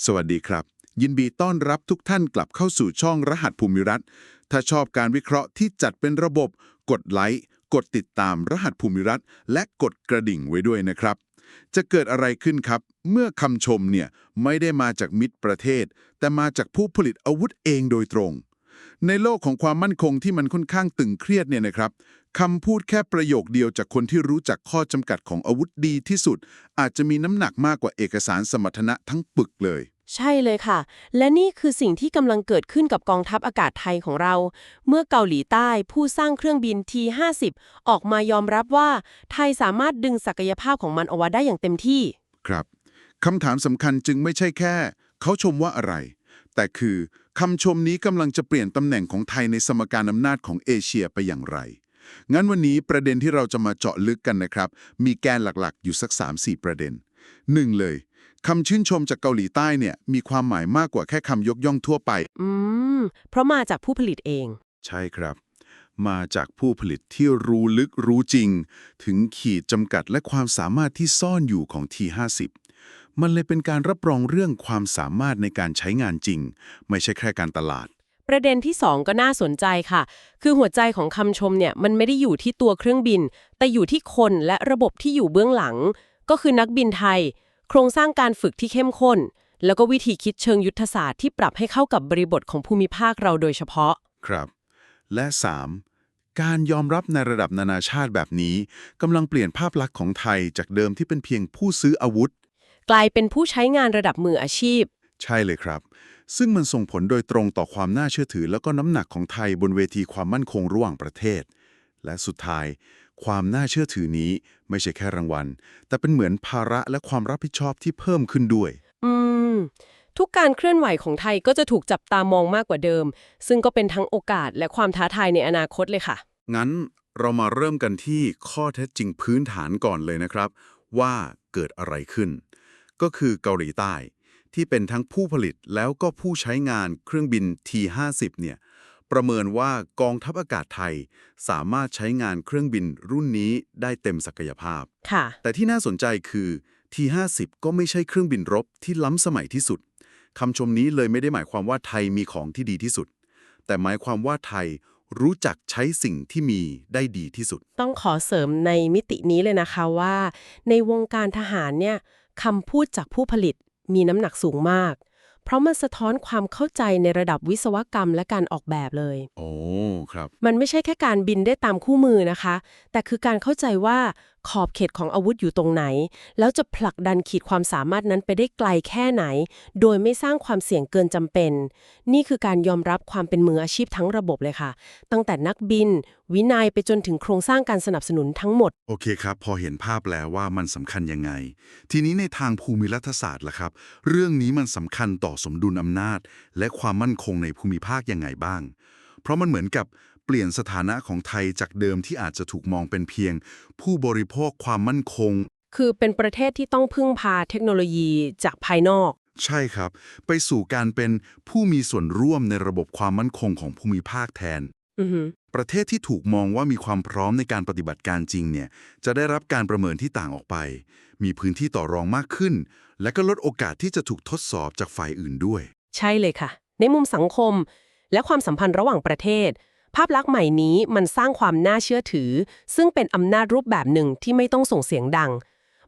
สวัสดีครับ ยินดีต้อนรับทุกท่านกลับเข้าสู่ช่องรหัสภูมิรัฐ ถ้าชอบการวิเคราะห์ที่จัดเป็นระบบ กดไลค์กดติดตามรหัสภูมิรัฐ และกดกระดิ่งไว้ด้วยนะครับ จะเกิดอะไรขึ้นครับ เมื่อคำชมเนี่ยไม่ได้มาจากมิตรประเทศ แต่มาจากผู้ผลิตอาวุธเองโดยตรง ในโลกของความมั่นคงที่มันค่อนข้างตึงเครียดเนี่ยนะครับ คำพูดแค่ประโยคเดียวจากคนที่รู้จักข้อจำกัดของอาวุธดีที่สุด อาจจะมีน้ำหนักมากกว่าเอกสารสมรรถนะทั้งปึกเลย ใช่เลยค่ะ และนี่คือสิ่งที่กำลังเกิดขึ้นกับกองทัพอากาศไทยของเรา เมื่อเกาหลีใต้ผู้สร้างเครื่องบิน T-50 ออกมายอมรับว่า ไทยสามารถดึงศักยภาพของมันเอาไว้ได้อย่างเต็มที่ครับคำถามสำคัญจึงไม่ใช่แค่ เขาชมว่าอะไร แต่คือคำชมนี้กำลังจะเปลี่ยนตำแหน่งของไทยในสมการอำนาจของเอเชียไปอย่างไร งั้นวันนี้ประเด็นที่เราจะมาเจาะลึกกันนะครับ มีแกนหลักๆ อยู่สัก 3-4 ประเด็น 1. เลยคำชื่นชมจากเกาหลีใต้เนี่ยมีความหมายมากกว่าแค่คำยกย่องทั่วไป อืม เพราะมาจากผู้ผลิตเอง ใช่ครับ มาจากผู้ผลิตที่รู้ลึกรู้จริง ถึงขีดจำกัดและความสามารถที่ซ่อนอยู่ของ T50 มันเลยเป็นการรับรองเรื่องความสามารถในการใช้งานจริง ไม่ใช่แค่การตลาด ประเด็นที่ 2 ก็น่าสนใจค่ะ คือหัวใจของคำชมเนี่ยมันไม่ได้อยู่ที่ตัวเครื่องบิน แต่อยู่ที่คนและระบบที่อยู่เบื้องหลัง ก็คือนักบินไทย โครงสร้างการฝึกที่เข้มข้น แล้วก็วิธีคิดเชิงยุทธศาสตร์ที่ปรับให้เข้ากับบริบทของภูมิภาคเราโดยเฉพาะ ครับ และ 3. การยอมรับในระดับนานาชาติแบบนี้กำลังเปลี่ยนภาพลักษณ์ของไทยจากเดิมที่เป็นเพียงผู้ซื้ออาวุธ กลายเป็นผู้ใช้งานระดับมืออาชีพ ใช่เลยครับ ซึ่งมันส่งผลโดยตรงต่อความน่าเชื่อถือ แล้วก็น้ำหนักของไทยบนเวทีความมั่นคงระหว่างประเทศ และสุดท้าย ความน่าเชื่อถือนี้ไม่ใช่แค่รางวัล แต่เป็นเหมือนภาระและความรับผิดชอบที่เพิ่มขึ้นด้วย อืม ทุกการเคลื่อนไหวของไทยก็จะถูกจับตามองมากกว่าเดิม ซึ่งก็เป็นทั้งโอกาสและความท้าทายในอนาคตเลยค่ะ งั้นเรามาเริ่มกันที่ข้อเท็จจริงพื้นฐานก่อนเลยนะครับ ว่าเกิดอะไรขึ้น ก็คือเกาหลีใต้ ที่เป็นทั้งผู้ผลิตแล้วก็ผู้ใช้งานเครื่องบิน T50 เนี่ยประเมินว่ากองทัพอากาศไทยสามารถใช้งานเครื่องบินรุ่นนี้ได้เต็มศักยภาพ ค่ะ แต่ที่น่าสนใจคือ T50 ก็ไม่ใช่เครื่องบินรบที่ล้ำสมัยที่สุดคำชมนี้เลยไม่ได้หมายความว่าไทยมีของที่ดีที่สุด แต่หมายความว่าไทยรู้จักใช้สิ่งที่มีได้ดีที่สุด ต้องขอเสริมในมิตินี้เลยนะคะว่า ในวงการทหารเนี่ยคำพูดจากผู้ผลิต มีน้ำหนักสูงมาก เพราะมันสะท้อนความเข้าใจในระดับวิศวกรรมและการออกแบบเลย โอ้ ครับ มันไม่ใช่แค่การบินได้ตามคู่มือนะคะ แต่คือการเข้าใจว่า ขอบเขตของอาวุธอยู่ตรงไหน แล้วจะผลักดันขีดความสามารถนั้นไปได้ไกลแค่ไหน โดยไม่สร้างความเสี่ยงเกินจำเป็น นี่คือการยอมรับความเป็นมืออาชีพทั้งระบบเลยค่ะ ตั้งแต่นักบิน วินัยไปจนถึงโครงสร้างการสนับสนุนทั้งหมด โอเคครับ พอเห็นภาพแล้วว่ามันสำคัญยังไง ทีนี้ในทางภูมิรัฐศาสตร์ล่ะครับ เรื่องนี้มันสำคัญต่อสมดุลอำนาจ และความมั่นคงในภูมิภาคยังไงบ้าง เพราะมันเหมือนกับ ลี่ยนสถานะของไทยจากเดิมที่อาจจะถูกมองเป็นเพียง ผู้บริโภคความมั่นคง คือเป็นประเทศที่ต้องพึ่งพาเทคโนโลยีจากภายนอก ใช่ครับ ไปสู่การเป็นผู้มีส่วนร่วมในระบบความมั่นคงของภูมิภาคแทนอือหือประเทศที่ถูกมองว่ามีความพร้อมในการปฏิบัติการจริงเนี่ยจะได้รับการประเมินที่ต่างออกไป มีพื้นที่ต่อรองมากขึ้น และก็ลดโอกาสที่จะถูกทดสอบจากฝ่ายอื่นด้วย ใช่เลยค่ะ ในมุมสังคม และความสัมพันธ์ระหว่างประเทศ ภาพลักษณ์ใหม่นี้มันสร้างความน่าเชื่อถือ ซึ่งเป็นอำนาจรูปแบบหนึ่งที่ไม่ต้องส่งเสียงดัง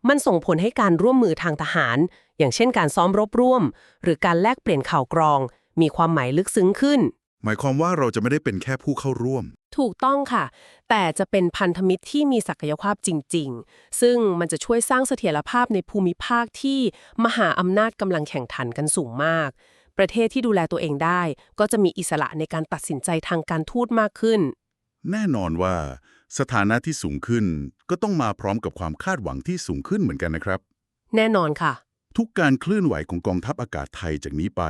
มันส่งผลให้การร่วมมือทางทหาร อย่างเช่นการซ้อมรบร่วม หรือการแลกเปลี่ยนข่าวกรอง มีความหมายลึกซึ้งขึ้น หมายความว่าเราจะไม่ได้เป็นแค่ผู้เข้าร่วม ถูกต้องค่ะ แต่จะเป็นพันธมิตรที่มีศักยภาพจริง ๆ ซึ่งมันจะช่วยสร้างเสถียรภาพในภูมิภาคที่มหาอำนาจกำลังแข่งขันกันสูงมาก ประเทศที่ดูแลตัวเองได้ ก็จะมีอิสระในการตัดสินใจทางการทูตมากขึ้น แน่นอนว่า สถานะที่สูงขึ้นก็ต้องมาพร้อมกับความคาดหวังที่สูงขึ้นเหมือนกันนะครับ แน่นอนค่ะ ทุกการเคลื่อนไหวของกองทัพอากาศไทยจากนี้ไป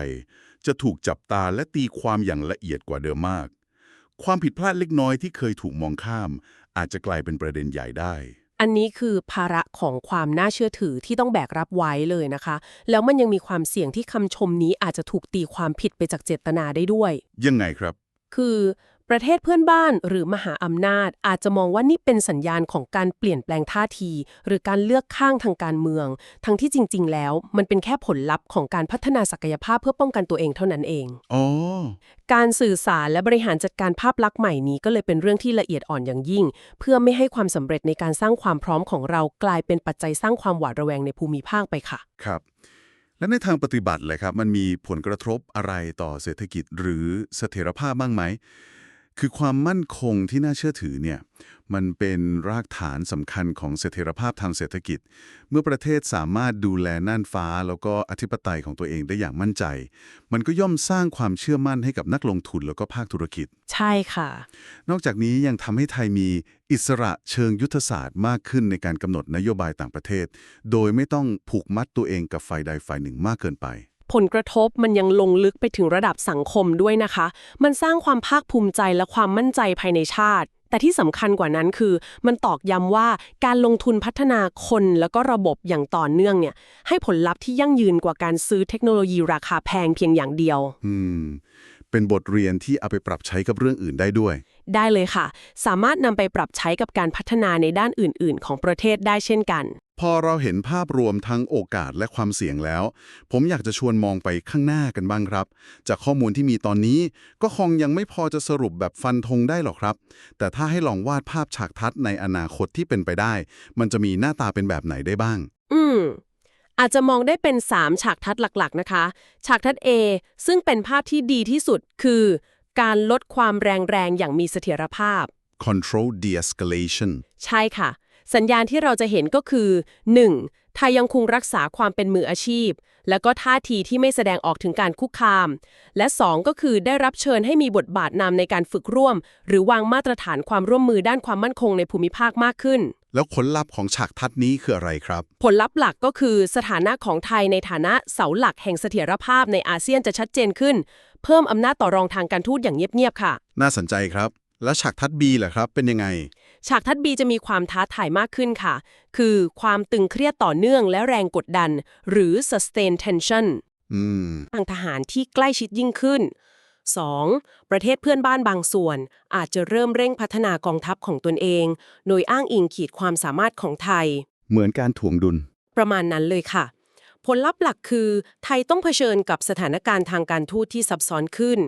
จะถูกจับตาและตีความอย่างละเอียดกว่าเดิมมาก ความผิดพลาดเล็กน้อยที่เคยถูกมองข้าม อาจจะกลายเป็นประเด็นใหญ่ได้ อันนี้คือภาระของความน่าเชื่อถือที่ต้องแบกรับไว้เลยนะคะ แล้วมันยังมีความเสี่ยงที่คำชมนี้อาจจะถูกตีความผิดไปจากเจตนาได้ด้วย ยังไงครับ คือ ประเทศเพื่อนบ้านหรือมหาอำนาจ อาจจะมองว่านี่เป็นสัญญาณของการเปลี่ยนแปลงท่าที หรือการเลือกข้างทางการเมือง ทั้งที่จริง ๆ แล้ว มันเป็นแค่ผลลัพธ์ของการพัฒนาศักยภาพเพื่อป้องกันตัวเองเท่านั้นเองอ๋อการสื่อสารและบริหารจัดการภาพลักษณ์ใหม่นี้ก็เลยเป็นเรื่องที่ละเอียดอ่อนอย่างยิ่ง เพื่อไม่ให้ความสำเร็จในการสร้างความพร้อมของเรากลายเป็นปัจจัยสร้างความหวาดระแวงในภูมิภาคไปค่ะ ครับและในทางปฏิบัติเลยครับ มันมีผลกระทบอะไรต่อเศรษฐกิจหรือเสถียรภาพบ้างไหม คือความมั่นคงที่น่าเชื่อถือเนี่ยมันเป็นรากฐานสำคัญของเสถียรภาพทางเศรษฐกิจ เมื่อประเทศสามารถดูแลน่านฟ้า แล้วก็อธิปไตยของตัวเองได้อย่างมั่นใจ มันก็ย่อมสร้างความเชื่อมั่นให้กับนักลงทุนแล้วก็ภาคธุรกิจ ใช่ค่ะ นอกจากนี้ยังทำให้ไทยมีอิสระเชิงยุทธศาสตร์มากขึ้นในการกำหนดนโยบายต่างประเทศ โดยไม่ต้องผูกมัดตัวเองกับฝ่ายใดฝ่ายหนึ่งมากเกินไป ผลกระทบมันยังลงลึกไปถึงระดับสังคมด้วยนะคะ มันสร้างความภาคภูมิใจและความมั่นใจภายในชาติ แต่ที่สำคัญกว่านั้นคือ มันตอกย้ำว่าการลงทุนพัฒนาคนแล้วก็ระบบอย่างต่อเนื่องเนี่ยให้ผลลัพธ์ที่ยั่งยืนกว่าการซื้อเทคโนโลยีราคาแพงเพียงอย่างเดียว อืม เป็นบทเรียนที่เอาไปปรับใช้กับเรื่องอื่นได้ด้วย ได้เลยค่ะ สามารถนำไปปรับใช้กับการพัฒนาในด้านอื่น ๆ ของประเทศได้เช่นกัน พอเราเห็นภาพรวมทั้งโอกาสและความเสี่ยงแล้ว ผมอยากจะชวนมองไปข้างหน้ากันบ้างครับ จากข้อมูลที่มีตอนนี้ก็คงยังไม่พอจะสรุปแบบฟันธงได้หรอกครับ แต่ถ้าให้ลองวาดภาพฉากทัศน์ในอนาคตที่เป็นไปได้ มันจะมีหน้าตาเป็นแบบไหนได้บ้าง อืม อาจจะมองได้เป็น 3 ฉากทัศน์หลักๆ นะคะ ฉากทัศน์ A ซึ่งเป็นภาพที่ดีที่สุดคือ การลดความแรงๆอย่างมีเสถียรภาพ control de-escalation ใช่ค่ะ สัญญาณที่เราจะเห็นก็คือ 1. ไทยยังคงรักษาความเป็นมืออาชีพ แล้วก็ท่าทีที่ไม่แสดงออกถึงการคุกคาม และ 2 ก็คือได้รับเชิญให้มีบทบาทนำในการฝึกร่วม หรือวางมาตรฐานความร่วมมือด้านความมั่นคงในภูมิภาคมากขึ้น แล้วผลลัพธ์ของฉากทัศน์นี้คืออะไรครับ ผลลัพธ์หลักก็คือสถานะของไทยในฐานะเสาหลักแห่งเสถียรภาพในอาเซียนจะชัดเจนขึ้น เพิ่มอำนาจต่อรองทางการทูตอย่างเงียบๆค่ะ น่าสนใจครับ แล้วฉากทัศน์ B ล่ะครับ เป็นยังไง ฉากทัศน์บีจะมีความท้าทายมากขึ้นค่ะ คือความตึงเครียดต่อเนื่องและแรงกดดัน หรือ sustain tension อืมทางทหารที่ใกล้ชิดยิ่งขึ้น 2. ประเทศเพื่อนบ้านบางส่วน อาจจะเริ่มเร่งพัฒนากองทัพของตนเอง โดยอ้างอิงขีดความสามารถของไทย เหมือนการถ่วงดุล ประมาณนั้นเลยค่ะ ผลลัพธ์หลักคือ ไทยต้องเผชิญกับสถานการณ์ทางการทูตที่ซับซ้อนขึ้น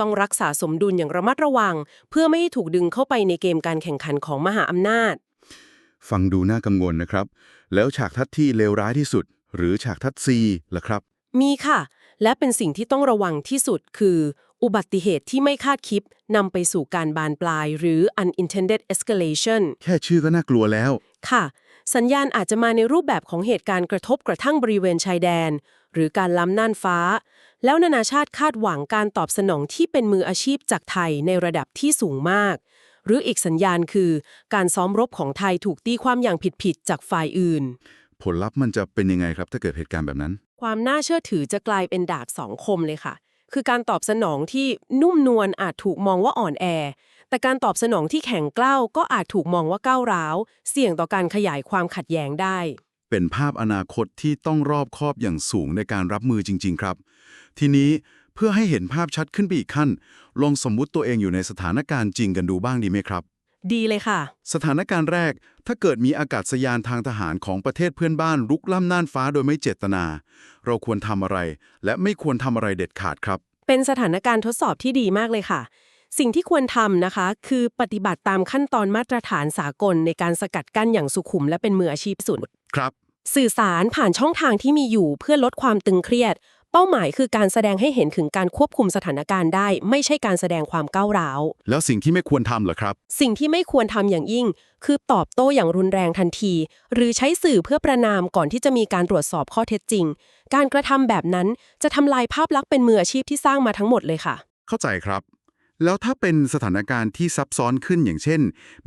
ต้องรักษาสมดุลอย่างระมัดระวัง เพื่อไม่ให้ถูกดึงเข้าไปในเกมการแข่งขันของมหาอำนาจ ฟังดูน่ากังวลนะครับ แล้วฉากทัศน์ที่เลวร้ายที่สุด หรือฉากทัศน์ C ล่ะครับ มีค่ะ และเป็นสิ่งที่ต้องระวังที่สุดคือ อุบัติเหตุที่ไม่คาดคิดนำไปสู่การบานปลาย หรือ unintended escalation แค่ชื่อก็น่ากลัวแล้ว ค่ะ สัญญาณอาจจะมาในรูปแบบของเหตุการณ์กระทบกระทั่งบริเวณชายแดน หรือการล้ำน่านฟ้า แล้วนานาชาติคาดหวังการตอบสนองที่เป็นมืออาชีพจากไทยในระดับที่สูงมาก หรืออีกสัญญาณคือ การซ้อมรบของไทยถูกตีความอย่างผิดๆจากฝ่ายอื่น ผลลัพธ์มันจะเป็นยังไงครับถ้าเกิดเหตุการณ์แบบนั้น ความน่าเชื่อถือจะกลายเป็นดาบสองคมเลยค่ะ คือการตอบสนองที่นุ่มนวลอาจถูกมองว่าอ่อนแอ แต่การตอบสนองที่แข็งกร้าวก็อาจถูกมองว่าก้าวร้าว เสี่ยงต่อการขยายความขัดแย้งได้ เป็นภาพอนาคตที่ต้องรอบคอบอย่างสูงในการรับมือจริง ๆ ครับ ทีนี้เพื่อให้เห็นภาพชัดขึ้นไปอีกขั้น ลองสมมุติตัวเองอยู่ในสถานการณ์จริงกันดูบ้างดีไหมครับ ดีเลยค่ะ สถานการณ์แรก ถ้าเกิดมีอากาศยานทางทหารของประเทศเพื่อนบ้านรุกล้ำน่านฟ้าโดยไม่เจตนา เราควรทำอะไร และไม่ควรทำอะไรเด็ดขาดครับ เป็นสถานการณ์ทดสอบที่ดีมากเลยค่ะ สิ่งที่ควรทำนะคะ คือปฏิบัติตามขั้นตอนมาตรฐานสากลในการสกัดกั้นอย่างสุขุมและเป็นมืออาชีพสุด ครับ สื่อสารผ่านช่องทางที่มีอยู่เพื่อลดความตึงเครียด เป้าหมายคือการแสดงให้เห็นถึงการควบคุมสถานการณ์ได้ ไม่ใช่การแสดงความก้าวร้าว แล้วสิ่งที่ไม่ควรทำเหรอครับ สิ่งที่ไม่ควรทำอย่างยิ่ง คือตอบโต้อย่างรุนแรงทันที หรือใช้สื่อเพื่อประนามก่อนที่จะมีการตรวจสอบข้อเท็จจริง การกระทำแบบนั้นจะทำลายภาพลักษณ์เป็นมืออาชีพที่สร้างมาทั้งหมดเลยค่ะ เข้าใจครับ แล้วถ้าเป็นสถานการณ์ที่ซับซ้อนขึ้นอย่างเช่น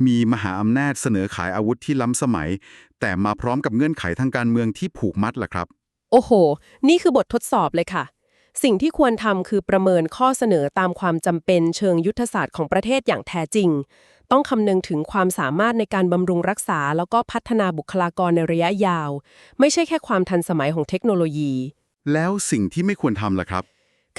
มีมหาอำนาจเสนอขายอาวุธที่ล้ำสมัย แต่มาพร้อมกับเงื่อนไขทางการเมืองที่ผูกมัดล่ะครับ โอ้โห นี่คือบททดสอบเลยค่ะ สิ่งที่ควรทำคือประเมินข้อเสนอตามความจำเป็นเชิงยุทธศาสตร์ของประเทศอย่างแท้จริง ต้องคำนึงถึงความสามารถในการบำรุงรักษา แล้วก็พัฒนาบุคลากรในระยะยาว ไม่ใช่แค่ความทันสมัยของเทคโนโลยี แล้วสิ่งที่ไม่ควรทำล่ะครับ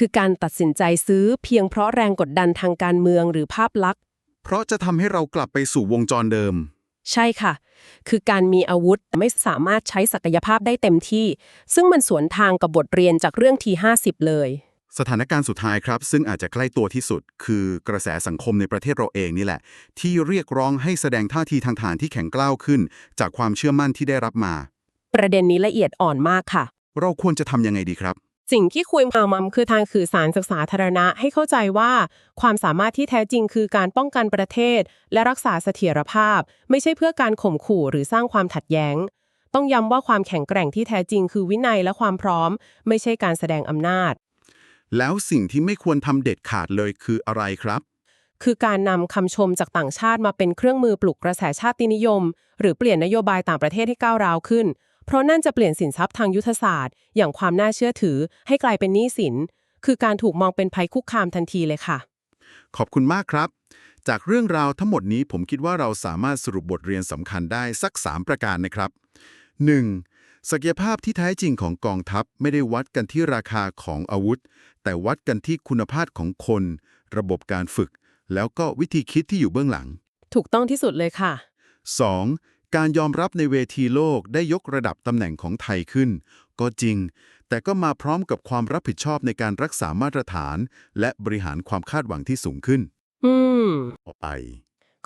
คือการตัดสินใจซื้อเพียงเพราะแรงกดดันทางการเมืองหรือภาพลักษณ์ เพราะจะทำให้เรากลับไปสู่วงจรเดิม ใช่ค่ะ คือการมีอาวุธแต่ไม่สามารถใช้ศักยภาพได้เต็มที่ ซึ่งมันสวนทางกับบทเรียนจากเรื่องที50 เลย สถานการณ์สุดท้ายครับ ซึ่งอาจจะใกล้ตัวที่สุด คือกระแสสังคมในประเทศเราเองนี่แหละ ที่เรียกร้องให้แสดงท่าทีทางฐานที่แข็งกร้าวขึ้น จากความเชื่อมั่นที่ได้รับมา ประเด็นนี้ละเอียดอ่อนมากค่ะ เราควรจะทำยังไงดีครับ สิ่งที่คุยมามัมคือทางสื่อสารศึกษาธารณะให้เข้าใจว่า ความสามารถที่แท้จริงคือการป้องกันประเทศ และรักษาเสถียรภาพ ไม่ใช่เพื่อการข่มขู่หรือสร้างความขัดแย้ง ต้องย้ำว่าความแข็งแกร่งที่แท้จริงคือวินัยและความพร้อม ไม่ใช่การแสดงอำนาจ แล้วสิ่งที่ไม่ควรทำเด็ดขาดเลยคืออะไรครับ คือการนำคำชมจากต่างชาติมาเป็นเครื่องมือปลุกกระแสชาตินิยม หรือเปลี่ยนนโยบายต่างประเทศให้ก้าวร้าวขึ้น เพราะนั่นจะเปลี่ยนสินทรัพย์ทางยุทธศาสตร์ อย่างความน่าเชื่อถือ ให้กลายเป็นหนี้สิน คือการถูกมองเป็นภัยคุกคามทันทีเลยค่ะ ขอบคุณมากครับ จากเรื่องราวทั้งหมดนี้ผมคิดว่าเราสามารถสรุปบทเรียนสำคัญได้สัก 3 ประการนะครับ 1. ศักยภาพที่แท้จริงของกองทัพไม่ได้วัดกันที่ราคาของอาวุธ แต่วัดกันที่คุณภาพของคน ระบบการฝึก แล้วก็วิธีคิดที่อยู่เบื้องหลัง ถูกต้องที่สุดเลยค่ะ 2. การยอมรับในเวทีโลกได้ยกระดับตำแหน่งของไทยขึ้น ก็จริง แต่ก็มาพร้อมกับความรับผิดชอบในการรักษามาตรฐาน และบริหารความคาดหวังที่สูงขึ้น อืมต่อไป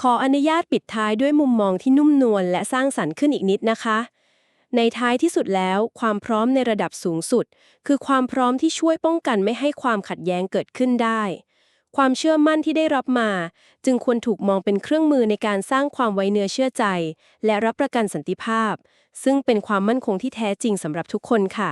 ขออนุญาตปิดท้ายด้วยมุมมองที่นุ่มนวลและสร้างสรรค์ขึ้นอีกนิดนะคะ ในท้ายที่สุดแล้ว ความพร้อมในระดับสูงสุด คือความพร้อมที่ช่วยป้องกันไม่ให้ความขัดแย้งเกิดขึ้นได้ ความเชื่อมั่นที่ได้รับมา จึงควรถูกมองเป็นเครื่องมือในการสร้างความไว้เนื้อเชื่อใจ และรับประกันสันติภาพ ซึ่งเป็นความมั่นคงที่แท้จริงสำหรับทุกคนค่ะ